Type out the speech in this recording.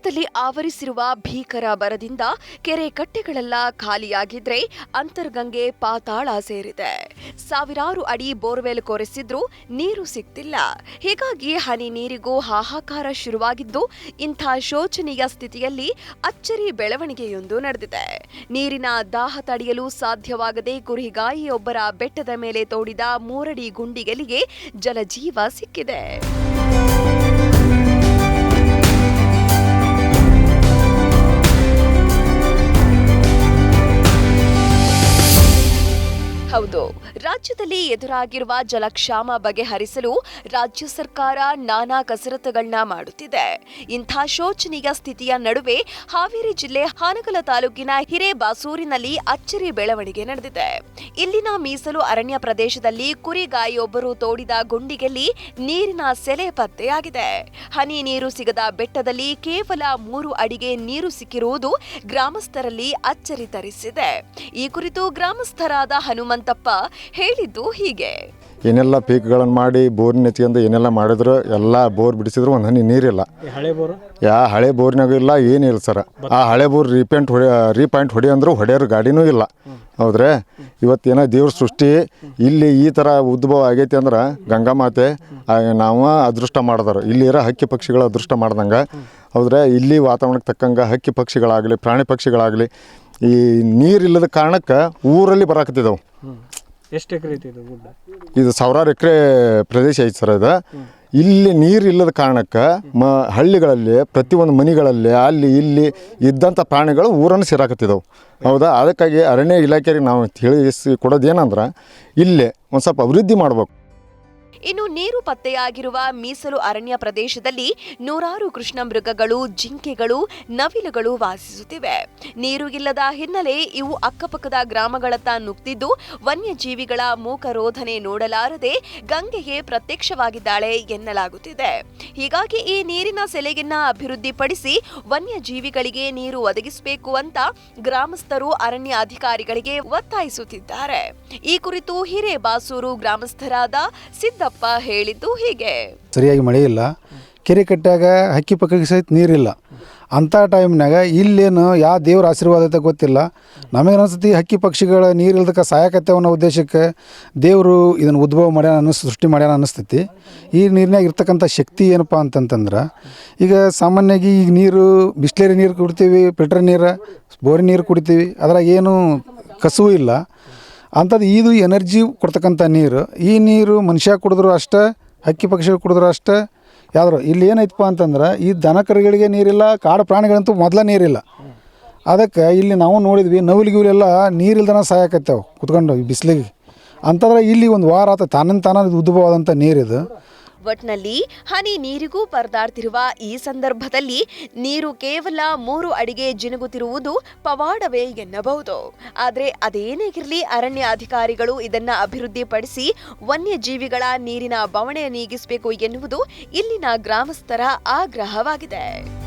ರಾಜ್ಯದಲ್ಲಿ ಆವರಿಸಿರುವ ಭೀಕರ ಬರದಿಂದ ಕೆರೆ ಕಟ್ಟೆಗಳೆಲ್ಲ ಖಾಲಿಯಾಗಿದ್ರೆ ಅಂತರ್ಗಂಗೆ ಪಾತಾಳ ಸೇರಿದೆ. ಸಾವಿರಾರು ಅಡಿ ಬೋರ್ವೆಲ್ ಕೊರೆಸಿದ್ರೂ ನೀರು ಸಿಗ್ತಿಲ್ಲ ಹೀಗಾಗಿ ಹನಿ ನೀರಿಗೂ ಹಾಹಾಕಾರ ಶುರುವಾಗಿದ್ದು, ಇಂಥ ಶೋಚನೀಯ ಸ್ಥಿತಿಯಲ್ಲಿ ಅಚ್ಚರಿ ಬೆಳವಣಿಗೆಯೊಂದು ನಡೆದಿದೆ. ನೀರಿನ ದಾಹ ತಡೆಯಲು ಸಾಧ್ಯವಾಗದೆ ಗುರಿಗಾಯಿಯೊಬ್ಬರ ಬೆಟ್ಟದ ಮೇಲೆ ತೋಡಿದ ಮೂರಡಿ ಗುಂಡಿಗೆಲಿಗೆ ಜಲಜೀವ ಸಿಕ್ಕಿದೆ. ರಾಜ್ಯದಲ್ಲಿ ಎದುರಾಗಿರುವ ಜಲಕ್ಷಾಮ ಬಗೆಹರಿಸಲು ರಾಜ್ಯ ಸರ್ಕಾರ ನಾನಾ ಕಸರತ್ತುಗಳನ್ನ ಮಾಡುತ್ತಿದೆ. ಇಂಥ ಶೋಚನೀಯ ಸ್ಥಿತಿಯ ನಡುವೆ ಹಾವೇರಿ ಜಿಲ್ಲೆ ಹಾನಗಲ ತಾಲೂಕಿನ ಹಿರೇಬಾಸೂರಿನಲ್ಲಿ ಅಚ್ಚರಿ ಬೆಳವಣಿಗೆ ನಡೆದಿದೆ. ಇಲ್ಲಿನ ಮೀಸಲು ಅರಣ್ಯ ಪ್ರದೇಶದಲ್ಲಿ ಕುರಿಗಾಯಿಯೊಬ್ಬರು ತೋಡಿದ ಗುಂಡಿಗೆಲ್ಲಿ ನೀರಿನ ಸೆಲೆ ಪತ್ತೆಯಾಗಿದೆ. ಹನಿ ನೀರು ಸಿಗದ ಬೆಟ್ಟದಲ್ಲಿ ಕೇವಲ ಮೂರು ಅಡಿಗೆ ನೀರು ಸಿಕ್ಕಿರುವುದು ಗ್ರಾಮಸ್ಥರಲ್ಲಿ ಅಚ್ಚರಿ ತರಿಸಿದೆ. ಈ ಕುರಿತು ಗ್ರಾಮಸ್ಥರಾದ ಹನುಮಂತಪ್ಪ ಹೇಳಿದ್ದು ಹೀಗೆ. ಏನೆಲ್ಲ ಪೀಕ್ಗಳನ್ನು ಮಾಡಿ ಬೋರಿನ ಎತ್ಕೊಂಡು ಏನೆಲ್ಲ ಮಾಡಿದ್ರು ಎಲ್ಲ ಬೋರ್ ಬಿಡಿಸಿದ್ರು ಒಂದು ಹನಿ ನೀರಿಲ್ಲ. ಹಳೆ ಬೋರು? ಯಾ ಹಳೆ ಬೋರ್ನಾಗೂ ಇಲ್ಲ ಏನಿಲ್ಲ ಸರ್. ಆ ಹಳೆ ಬೋರ್ ರೀಪೇಂಟ್ ಹೊಡಿ ರೀಪಾಯಿಂಟ್ ಹೊಡಿ ಅಂದ್ರು ಹೊಡೆಯೋರು ಗಾಡಿನೂ ಇಲ್ಲ. ಹೌದ್ರೆ? ಇವತ್ತೇನೋ ದೇವ್ರ ಸೃಷ್ಟಿ ಇಲ್ಲಿ ಈ ಥರ ಉದ್ಭವ ಆಗೈತಿ ಅಂದ್ರೆ ಗಂಗಾ ಮಾತೆ ನಾವು ಅದೃಷ್ಟ ಮಾಡಿದಾರೆ ಇಲ್ಲಿ ಇರೋ ಹಕ್ಕಿ ಪಕ್ಷಿಗಳು ಅದೃಷ್ಟ ಮಾಡ್ದಂಗೆ. ಹೌದ್ರೆ? ಇಲ್ಲಿ ವಾತಾವರಣಕ್ಕೆ ತಕ್ಕಂಗೆ ಹಕ್ಕಿ ಪಕ್ಷಿಗಳಾಗಲಿ ಪ್ರಾಣಿ ಪಕ್ಷಿಗಳಾಗಲಿ ಈ ನೀರಿಲ್ಲದ ಕಾರಣಕ್ಕೆ ಊರಲ್ಲಿ ಬರಾಕತ್ತಿದ್ದವು ಎಷ್ಟು ಎಕರೆ ಇದು ಗುಡ್ಡ? ಇದು ಸಾವಿರಾರು ಎಕರೆ ಪ್ರದೇಶ ಐತೆ ಸರ್ ಇದು. ಇಲ್ಲಿ ನೀರು ಇಲ್ಲದ ಕಾರಣಕ್ಕೆ ಮ ಹಳ್ಳಿಗಳಲ್ಲಿ, ಪ್ರತಿಯೊಂದು ಮನೆಗಳಲ್ಲಿ, ಅಲ್ಲಿ ಇಲ್ಲಿ ಇದ್ದಂಥ ಪ್ರಾಣಿಗಳು ಊರನ್ನು ಸೇರಾಕತ್ತಿದ್ದವು ಹೌದಾ? ಅದಕ್ಕಾಗಿ ಅರಣ್ಯ ಇಲಾಖೆಗೆ ನಾವು ತಿಳಿಸಿ ಕೊಡೋದೇನಂದ್ರೆ, ಇಲ್ಲೇ ಒಂದು ಸ್ವಲ್ಪ ಅಭಿವೃದ್ಧಿ ಮಾಡ್ಬೇಕು. ಇನ್ನು ನೀರು ಪತ್ತೆಯಾಗಿರುವ ಮೀಸಲು ಅರಣ್ಯ ಪ್ರದೇಶದಲ್ಲಿ ನೂರಾರು ಕೃಷ್ಣ ಮೃಗಗಳು ಜಿಂಕೆಗಳು, ನವಿಲುಗಳು ವಾಸಿಸುತ್ತಿವೆ. ನೀರು ಇಲ್ಲದ ಹಿನ್ನೆಲೆ ಇವು ಅಕ್ಕಪಕ್ಕದ ಗ್ರಾಮಗಳತ್ತ ನುಗ್ತಿದ್ದು, ವನ್ಯಜೀವಿಗಳ ಮೂಕ ರೋಧನೆ ನೋಡಲಾರದೆ ಗಂಗೆಗೆ ಪ್ರತ್ಯಕ್ಷವಾಗಿದ್ದಾಳೆ ಎನ್ನಲಾಗುತ್ತಿದೆ. ಹೀಗಾಗಿ ಈ ನೀರಿನ ಸೆಲೆಗಿನ್ನ ಅಭಿವೃದ್ಧಿಪಡಿಸಿ ವನ್ಯಜೀವಿಗಳಿಗೆ ನೀರು ಒದಗಿಸಬೇಕು ಅಂತ ಗ್ರಾಮಸ್ಥರು ಅರಣ್ಯ ಅಧಿಕಾರಿಗಳಿಗೆ ಒತ್ತಾಯಿಸುತ್ತಿದ್ದಾರೆ. ಈ ಕುರಿತು ಹಿರೇಬಾಸೂರು ಗ್ರಾಮಸ್ಥರಾದ ಸಿದ್ದಪ್ಪ ಹೇಳಿದ್ದು ಹೀಗೆ. ಸರಿಯಾಗಿ ಮಳೆ ಇಲ್ಲ ಕೆರೆ ಕಟ್ಟಾಗ ಹಕ್ಕಿ ಪಕ್ಕಕ್ಕೆ ಸಹಿತ ನೀರಿಲ್ಲ. ಅಂಥ ಟೈಮ್ನಾಗ ಇಲ್ಲೇನು ಯಾವ ದೇವ್ರ ಆಶೀರ್ವಾದ ಅಂತ ಗೊತ್ತಿಲ್ಲ. ನಮಗೆ ಅನಿಸ್ತತಿ ಹಕ್ಕಿ ಪಕ್ಷಿಗಳ ನೀರಿಲ್ದಕ್ಕೆ ಸಾಯಕತ್ತೆ ಅನ್ನೋ ಉದ್ದೇಶಕ್ಕೆ ದೇವರು ಇದನ್ನು ಉದ್ಭವ ಮಾಡ್ಯಾನ ಅನ್ನಿಸ್, ಸೃಷ್ಟಿ ಮಾಡ್ಯಾನ ಅನ್ನಿಸ್ತೈತಿ. ಈ ನೀರಿನಾಗ ಇರ್ತಕ್ಕಂಥ ಶಕ್ತಿ ಏನಪ್ಪ ಅಂತಂತಂದ್ರೆ, ಈಗ ಸಾಮಾನ್ಯವಾಗಿ ಈಗ ನೀರು, ಬಿಸ್ಲೇರಿ ನೀರು ಕುಡಿತೀವಿ, ಫಿಲ್ಟರ್ ನೀರು, ಬೋರಿ ನೀರು ಕುಡಿತೀವಿ, ಅದ್ರಾಗ ಏನು ಕಸುವು ಇಲ್ಲ ಅಂಥದ್ದು ಇದು ಎನರ್ಜಿ ಕೊಡ್ತಕ್ಕಂಥ ನೀರು. ಈ ನೀರು ಮನುಷ್ಯ ಕುಡಿದ್ರು ಅಷ್ಟೇ, ಹಕ್ಕಿ ಪಕ್ಷಿಗಳು ಕುಡಿದ್ರು ಅಷ್ಟೇ. ಯಾವ್ದಾರು, ಇಲ್ಲಿ ಏನೈತಪ್ಪ ಅಂತಂದ್ರೆ ಈ ದನ ಕರುಗಳಿಗೆ ನೀರಿಲ್ಲ, ಕಾಡು ಪ್ರಾಣಿಗಳಂತೂ ಮೊದಲ ನೀರಿಲ್ಲ. ಅದಕ್ಕೆ ಇಲ್ಲಿ ನಾವು ನೋಡಿದ್ವಿ ನವಿಲಿಗಿವೆಲ್ಲ ನೀರಿಲ್ದನ ಸಾಯಕತ್ತೇವೆ, ಕುತ್ಕೊಂಡು ಬಿಸಿಲಿಗೆ. ಅಂತಂದ್ರೆ ಇಲ್ಲಿ ಒಂದು ವಾರ ಆತ ತಾನಂತಾನ ಉದ್ಭವವಾದಂಥ ನೀರಿದು. ಒಟ್ನಲ್ಲಿ ಹನಿ ನೀರಿಗೂ ಪರದಾಡ್ತಿರುವ ಈ ಸಂದರ್ಭದಲ್ಲಿ ನೀರು ಕೇವಲ ಮೂರು ಅಡಿಗೆ ಜಿನುಗುತ್ತಿರುವುದು ಪವಾಡವೇ ಎನ್ನಬಹುದು. ಆದರೆ ಅದೇನೇಗಿರಲಿ ಅರಣ್ಯ ಅಧಿಕಾರಿಗಳು ಇದನ್ನು ಅಭಿವೃದ್ಧಿಪಡಿಸಿ ವನ್ಯಜೀವಿಗಳ ನೀರಿನ ಬವಣೆ ನೀಗಿಸಬೇಕು ಎನ್ನುವುದು ಇಲ್ಲಿನ ಗ್ರಾಮಸ್ಥರ ಆಗ್ರಹವಾಗಿದೆ.